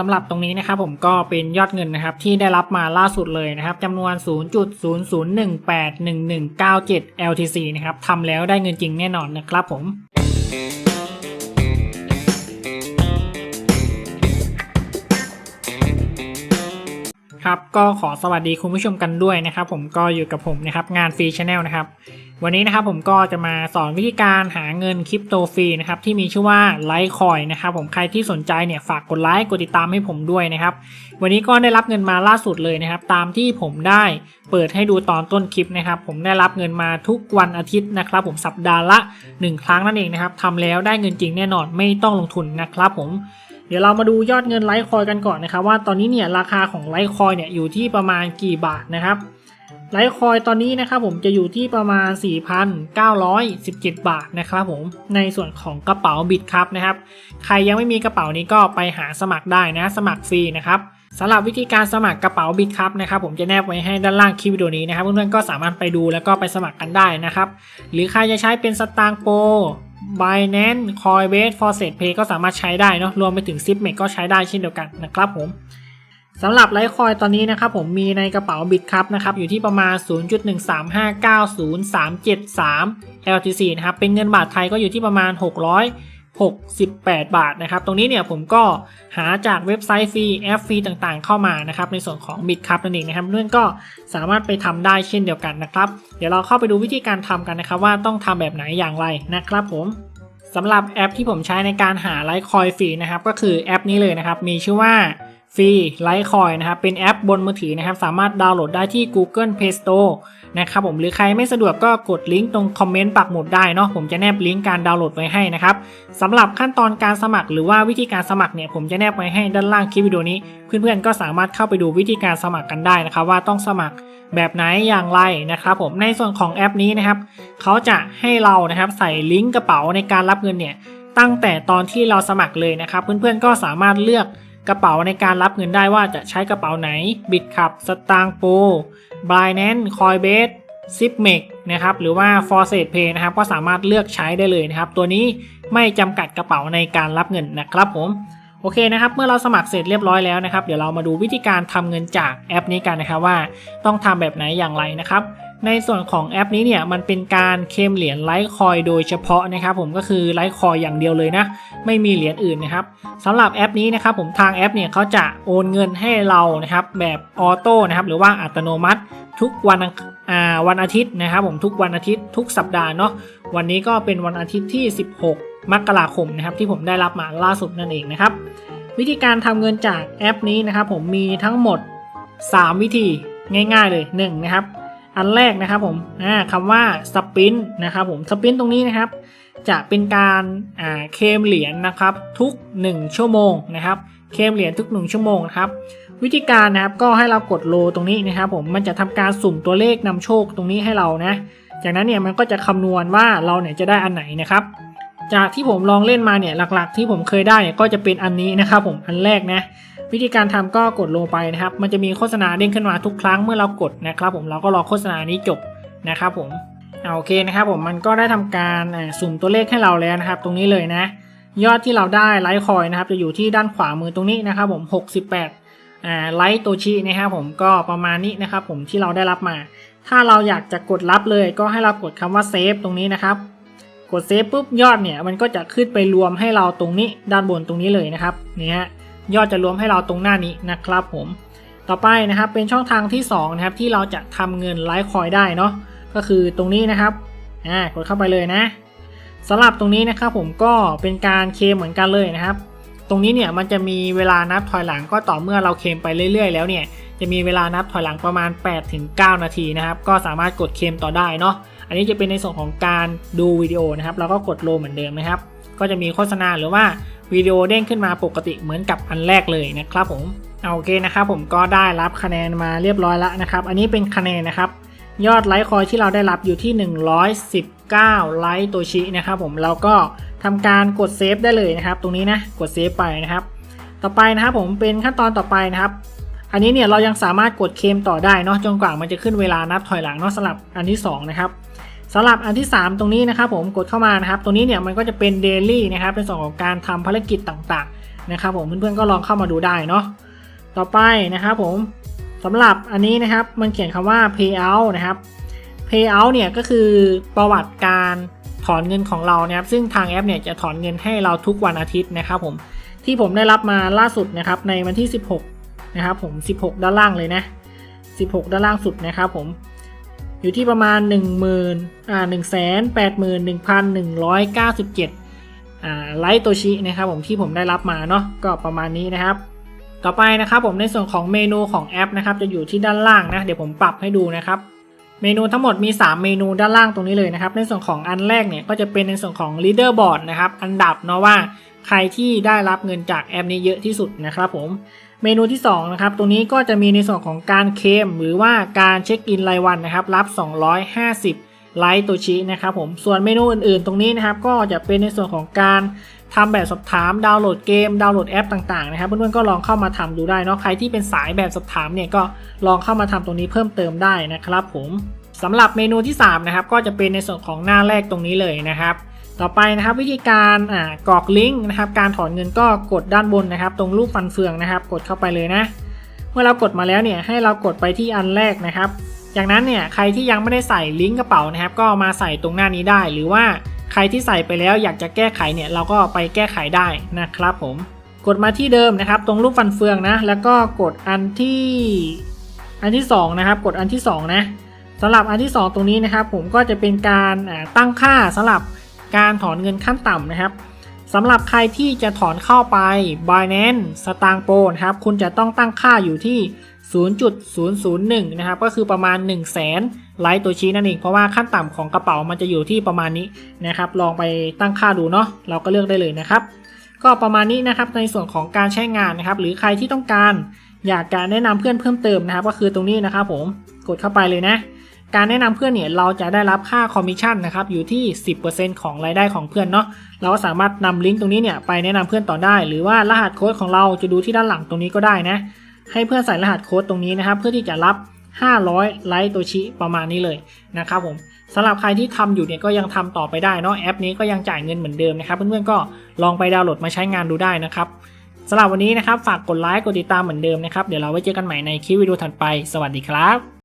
สำหรับตรงนี้นะครับผมก็เป็นยอดเงินนะครับที่ได้รับมาล่าสุดเลยนะครับจำนวน 0.00181197 LTC นะครับทำแล้วได้เงินจริงแน่นอนนะครับผมครับก็ขอสวัสดีคุณผู้ชมกันด้วยนะครับผมก็อยู่กับผมนะครับงานฟรีชาแนลนะครับ วันนี้นะครับผมก็จะมาสอนวิธีการหาเงินคริปโตฟรีนะครับที่มีชื่อว่าไลท์คอยนะครับผมใครที่สนใจเนี่ยฝากกดไลค์กดติดตามให้ผมด้วยนะครับ วันนี้ก็ได้รับเงินมาล่าสุดเลยนะครับ ตามที่ผมได้เปิดให้ดูตอนต้นคลิปนะครับ ผมได้รับเงินมาทุกวันอาทิตย์นะครับ ผมสัปดาห์ละ 1 ครั้งนั่นเองนะครับทำแล้วได้เงินจริงแน่นอนไม่ต้องลงทุนนะครับ ผมเดี๋ยวเรามาดูยอดเงินไลท์คอยกันก่อนนะครับว่าตอนนี้เนี่ยราคาของไลท์คอยเนี่ยอยู่ที่ประมาณกี่บาทนะครับ ไลท์คอยตอนนี้นะครับผมจะอยู่ที่ประมาณ 4,917 บาทนะครับผมในส่วนของกระเป๋าบิตครับนะครับใครยังไม่มีกระเป๋านี้ก็ไปหาสมัครได้นะสมัครฟรีนะครับสำหรับวิธีการสมัครกระเป๋าบิตครับนะครับผมจะแนบไว้ให้ด้านล่างคลิปวิดีโอนี้นะครับเพื่อนๆก็สามารถไปดูแล้วก็ไปสมัครกันได้นะครับหรือใครจะใช้เป็นสตางค์โป Binance Coinbase Faucet Pay ก็สามารถใช้ได้เนาะรวมไปถึง Zipmex ก็ใช้ได้เช่นเดียวกันนะครับผม สำหรับไลท์คอยตอนนี้นะครับผมมีในกระเป๋าบิตครับนะครับอยู่ที่ประมาณ 0.1359037 LTC นะครับเป็นเงินบาทไทยก็อยู่ที่ประมาณ 668 บาทนะครับตรงนี้เนี่ยผมก็หาจากเว็บไซต์ฟรีแอปฟรีต่างๆ เข้ามานะครับในส่วนของบิตครับนั่นเองนะครับเพื่อนก็สามารถไปทำได้เช่นเดียวกันนะครับเดี๋ยวเราเข้าไปดูวิธีการทำกันนะครับว่าต้องทำแบบไหนอย่างไรนะครับผมสำหรับแอปที่ผมใช้ในการหาไลท์คอยฟรีนะครับก็คือแอปนี้เลยนะครับมีชื่อว่า ฟรีไลท์คอยนะครับเป็นแอปบนมือถือนะครับ สามารถดาวน์โหลดได้ที่ Google Play Store นะครับผมหรือใครไม่สะดวกก็กดลิงก์ตรงคอมเมนต์ปักหมุดได้เนาะผมจะแนบลิงก์การดาวน์โหลดไว้ให้นะครับสำหรับขั้นตอนการสมัครหรือว่าวิธีการสมัครเนี่ยผมจะแนบไว้ให้ด้านล่างคลิปวิดีโอนี้ เพื่อนๆก็สามารถเข้าไปดูวิธีการสมัครกันได้นะครับ ว่าต้องสมัครแบบไหนอย่างไรนะครับผมในส่วนของแอปนี้นะครับเขาจะให้เรานะครับใส่ลิงก์กระเป๋าในการรับเงินเนี่ยตั้งแต่ตอนที่เราสมัครเลยนะครับ เพื่อนๆก็สามารถเลือก กระเป๋าในการรับเงินได้ว่าจะใช้กระเป๋าไหน บิตคับสตางโปบายแนนคอยเบสซิปเมกนะครับหรือว่า f o r c e Pay นะครับก็สามารถเลือกใช้ได้เลยนะครับ ตัวนี้ไม่จำกัดกระเป๋าในการรับเงินนะครับผมโอเคนะครับเมื่อเราสมัครเสร็จเรียบร้อยแล้วนะครับ เดี๋ยวเรามาดูวิธีการทำเงินจากแอปนี้กันนะครับว่าต้องทำแบบไหนอย่างไรนะครับ ในส่วนของแอปนี้เนี่ยมันเป็นการเคมเหรียญไลท์คอยโดยเฉพาะนะครับผมก็คือไลท์คอยอย่างเดียวเลยนะ ไม่มีเหรียญอื่นนะครับสำหรับแอปนี้นะครับผมทางแอปเนี่ยเขาจะโอนเงินให้เรานะครับแบบออโต้นะครับหรือว่าอัตโนมัติทุกวันอ่าวันอาทิตย์นะครับผมทุกวันอาทิตย์ทุกสัปดาห์เนาะวันนี้ก็เป็นวันอาทิตย์ที่ 16 มกราคมนะครับที่ผมได้รับมาล่าสุดนั่นเองนะครับวิธีการทำเงินจากแอปนี้นะครับผมมีทั้งหมด 3 วิธีง่าย ๆเลย1นะครับ อันแรกนะครับผมอ่าคำว่าสปินนะครับผมสปินตรงนี้นะครับ จะเป็นการเคมเหรียญนะครับทุก 1 ชั่วโมงนะครับเคมเหรียญทุก 1 ชั่วโมงนะครับวิธีการนะครับก็ให้เรากดโลตรงนี้นะครับผมมันจะทำการสุ่มตัวเลขนำโชคตรงนี้ให้เรานะ จากนั้นเนี่ยมันก็จะคำนวณว่าเราเนี่ยจะได้อันไหนนะครับ จากที่ผมลองเล่นมาเนี่ยหลักๆ ที่ผมเคยได้เนี่ยก็จะเป็นอันนี้นะครับผมอันแรกนะ วิธีการทำก็กดลงไปนะครับ มันจะมีโฆษณาเด้งขึ้นมาทุกครั้งเมื่อเรากดนะครับ ผมเราก็รอโฆษณานี้จบนะครับ ผมเอาโอเคนะครับผมมันก็ได้ทำการสุ่มตัวเลขให้เราแล้วนะครับ ตรงนี้เลยนะ ยอดที่เราได้ไลท์คอยนะครับ จะอยู่ที่ด้านขวามือตรงนี้นะครับ ผม68ไลท์โตชินะครับผมก็ประมาณนี้นะครับ ผมที่เราได้รับมา ถ้าเราอยากจะกดรับเลย ก็ให้เรากดคำว่าเซฟตรงนี้นะครับกดเซฟปุ๊บยอดเนี่ยมันก็จะขึ้นไปรวมให้เราตรงนี้ด้านบนตรงนี้เลยนะครับนี่ฮะ ยอดจะรวมให้เราตรงหน้านี้นะครับผมต่อไปนะครับเป็นช่องทางที่2นะครับที่เราจะทำเงินไลท์คอยได้เนาะก็คือตรงนี้นะครับอ่ากดเข้าไปเลยนะสำหรับตรงนี้นะครับผมก็เป็นการเคมเหมือนกันเลยนะครับ ตรงนี้เนี่ยมันจะมีเวลานับถอยหลังก็ต่อเมื่อเราเคมไปเรื่อยๆ แล้วเนี่ยจะมีเวลานับถอยหลังประมาณ 8-9 นาทีนะครับ ก็สามารถกดเคมต่อได้เนาะอันนี้จะเป็นในส่วนของการดูวิดีโอนะครับ เราก็กดโลเหมือนเดิมนะครับ ก็จะมีโฆษณาหรือว่าวิดีโอเด้งขึ้นมาปกติเหมือนกับอันแรกเลยนะครับผมเอาโอเคนะครับผมก็ได้รับคะแนนมาเรียบร้อยแล้วนะครับ อันนี้เป็นคะแนนนะครับ ยอดไลค์คอยที่เราได้รับอยู่ที่ 119 ไลค์ตัวชินะครับผมเราก็ทำการกดเซฟได้เลยนะครับ ตรงนี้นะกดเซฟไปนะครับ ต่อไปนะครับผมเป็นขั้นตอนต่อไปนะครับ อันนี้เนี่ยเรายังสามารถกดเคมต่อได้เนาะจนกว่ามันจะขึ้นเวลานับถอยหลังเนาะสำหรับอันที่สองนะครับ สำหรับอันที่ 3 ตรงนี้นะครับผมกดเข้ามานะครับตรงนี้เนี่ยมันก็จะเป็นเดลี่นะครับเป็นส่วนของการทำภารกิจต่างๆนะครับผมเพื่อนๆก็ลองเข้ามาดูได้เนาะต่อไปนะครับผมสำหรับอันนี้นะครับมันเขียนคำว่า payout นะครับ payout เนี่ยก็คือประวัติการถอนเงินของเรานะครับซึ่งทางแอปเนี่ยจะถอนเงินให้เราทุกวันอาทิตย์นะครับผมที่ผมได้รับมาล่าสุดนะครับในวันที่ 16 นะครับผม 16 ด้านล่างเลยนะ 16 ด้านล่างสุดนะครับผม อยู่ที่ประมาณ 1 0 0 0 0อ่า1 8 1 1 9 7อ่าไลท์โตชินะครับผมที่ผมได้รับมาเนาะก็ประมาณนี้นะครับ ต่อไปนะครับผมในส่วนของเมนูของแอปนะครับจะอยู่ที่ด้านล่างนะเดี๋ยวผมปรับให้ดูนะครับเมนูทั้งหมดมี 3 เมนูด้านล่างตรงนี้เลยนะครับ ในส่วนของอันแรกเนี่ยก็จะเป็นในส่วนของ leaderboard นะครับ อันดับเนาะว่าใครที่ได้รับเงินจากแอปนี้เยอะที่สุดนะครับผม เมนูที่2นะครับตรงนี้ก็จะมีในส่วนของการเคมหรือว่าการเช็คอินรายวันนะครับรับ 250 ไลท์ตัวชี้นะครับผมส่วนเมนูอื่นๆ ตรงนี้นะครับก็จะเป็นในส่วนของการทำแบบสอบถามดาวน์โหลดเกมดาวน์โหลดแอปต่างๆนะครับเพื่อนๆก็ลองเข้ามาทำดูได้เนาะใครที่เป็นสายแบบสอบถามเนี่ยก็ลองเข้ามาทำตรงนี้เพิ่มเติมได้นะครับผมสำหรับเมนูที่3นะครับก็จะเป็นในส่วนของหน้าแรกตรงนี้เลยนะครับ ต่อไปนะครับวิธีการอ่ากรอกลิงก์นะครับ การถอนเงินก็กดด้านบนนะครับ ตรงรูปฟันเฟืองนะครับ กดเข้าไปเลยนะ เมื่อเรากดมาแล้วเนี่ยให้เรากดไปที่อันแรกนะครับ จากนั้นเนี่ยใครที่ยังไม่ได้ใส่ลิงก์กระเป๋านะครับ ก็มาใส่ตรงหน้านี้ได้ หรือว่าใครที่ใส่ไปแล้วอยากจะแก้ไขเนี่ยเราก็ไปแก้ไขได้นะครับ ผม กดมาที่เดิมนะครับ ตรงรูปฟันเฟืองนะ แล้วก็กดอันที่อันที่สองนะครับ กดอันที่สองนะสำหรับอันที่สองตรงนี้นะครับ ผมก็จะเป็นการตั้งค่าสำหรับ การถอนเงินขั้นต่ำนะครับสำหรับใครที่จะถอนเข้าไป Binance สตางโปนะครับคุณจะต้องตั้งค่าอยู่ที่ 0.001 นะครับ ก็คือประมาณ 1 0 0 0 0แสนไลท์ตัวชี้นั่นเอง เพราะว่าขั้นต่ำของกระเป๋ามันจะอยู่ที่ประมาณนี้นะครับ ลองไปตั้งค่าดูเนาะเราก็เลือกได้เลยนะครับ ก็ประมาณนี้นะครับในส่วนของการใช้งานนะครับ หรือใครที่ต้องการอยากการแนะนำเพื่อนเพิ่มเติมนะครับ ก็คือตรงนี้นะครับผมกดเข้าไปเลยนะ การแนะนำเพื่อนเนี่ยเราจะได้รับค่าคอมมิชชั่นนะครับอยู่ที่ 10%ของรายได้ของเพื่อนเนาะเราก็สามารถนำลิงก์ตรงนี้เนี่ยไปแนะนำเพื่อนต่อได้ หรือว่ารหัสโค้ดของเราจะดูที่ด้านหลังตรงนี้ก็ได้นะให้เพื่อนใส่รหัสโค้ดตรงนี้นะครับเพื่อที่จะรับ 500 ไลท์ตัวชิประมาณนี้เลยนะครับผมสำหรับใครที่ทำอยู่เนี่ยก็ยังทำต่อไปได้เนาะแอปนี้ก็ยังจ่ายเงินเหมือนเดิมนะครับเพื่อนๆก็ลองไปดาวน์โหลดมาใช้งานดูได้นะครับสำหรับวันนี้นะครับฝากกดไลค์กดติดตามเหมือนเดิมนะครับเดี๋ยวเราไว้เจอกันใหม่ในคลิปวิดีโอถัดไป สวัสดีครับ